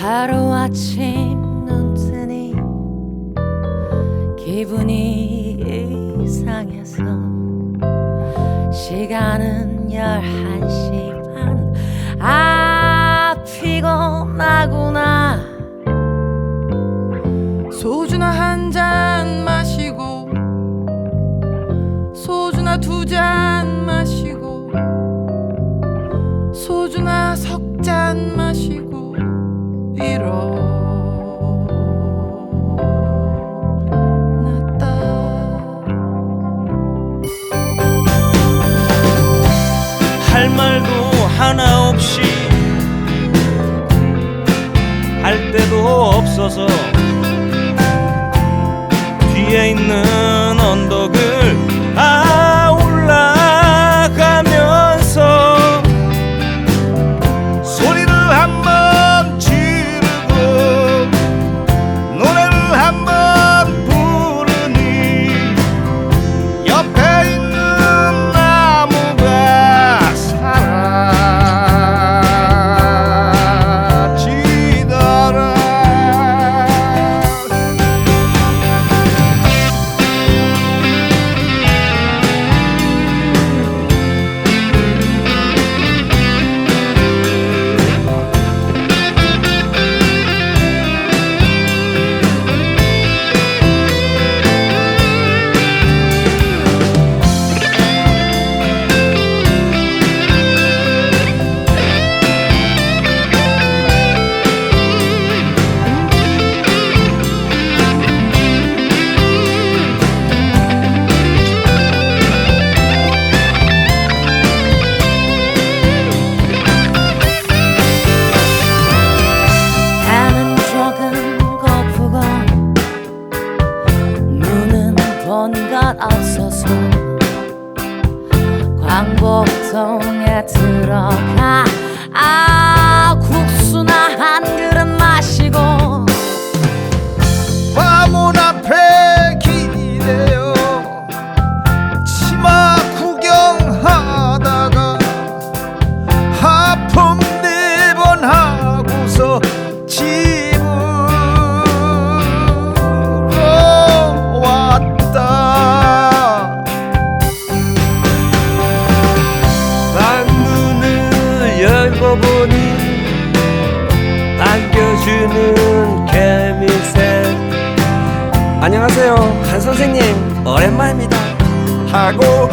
아침 눈 뜨니 기분이 이상해서 시간은 열한 시 반. 아 피곤하구나 소주나 한 잔 마시고 소주나 두 잔 마시고 할 말도 하나 없이 할 데도 없어서 없어서 광복동에 들어가. 아 국수나 한그 열고 보니 안겨주는 개미새. 안녕하세요 한 선생님. 오랜만입니다. 하고